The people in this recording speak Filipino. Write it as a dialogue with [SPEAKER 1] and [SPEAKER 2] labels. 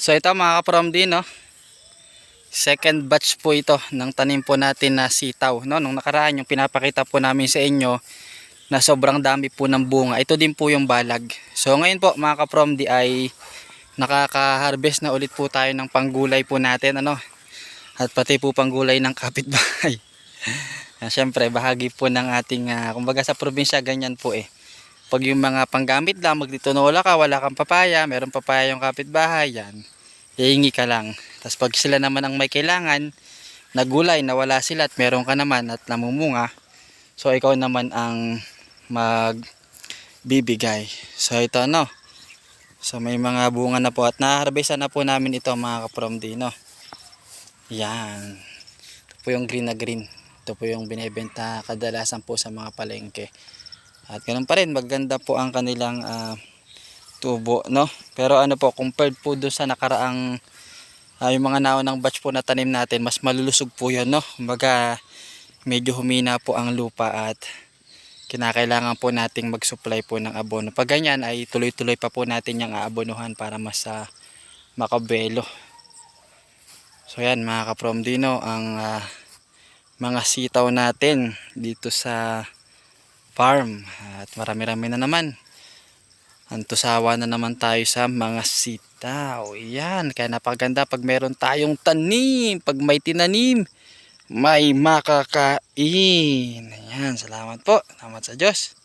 [SPEAKER 1] So ito mga kaprom din no. Second batch po ito ng tanim po natin na sitaw. No? Nung nakaraan yung pinapakita po namin sa inyo na sobrang dami po ng bunga. Ito din po yung balag. So ngayon po mga kaprom di ay nakaka-harvest na ulit po tayo ng panggulay po natin. Ano? At pati po panggulay ng kapitbahay. Ah, Siyempre bahagi po ng ating, ah, kumbaga sa probinsya ganyan po eh. Pag yung mga panggamit lang, magtitunola ka, wala kang papaya, meron papaya yung kapitbahay, yan. Hihingi ka lang. Tapos pag sila naman ang may kailangan, na gulay na wala sila at meron ka naman at namumunga, so ikaw naman ang magbibigay. So ito ano, so may mga bunga na po at naharvestan na po namin ito mga kaprom no. Yan. Ito po yung green na green. Ito po yung binebenta kadalasan po sa mga palengke. At ganun pa rin, maganda po ang kanilang ah, tubo, no? Pero ano po, compared po doon sa nakaraang ah, yung mga naunang batch po na tanim natin, mas malulusog po yun, no? Kumbaga, medyo humina po ang lupa at kinakailangan po nating mag-supply po ng abono. Pag ganyan ay tuloy-tuloy pa po natin yung aabonuhan para mas ah, makabelo. So yan mga kapromdino, ang ah, mga sitaw natin dito sa farm. At marami-rami na naman. Antusawa na naman tayo sa mga sitaw. Yan kaya napaganda pag meron tayong tanim. Pag may tinanim may makakain. Yan salamat po. Salamat sa Diyos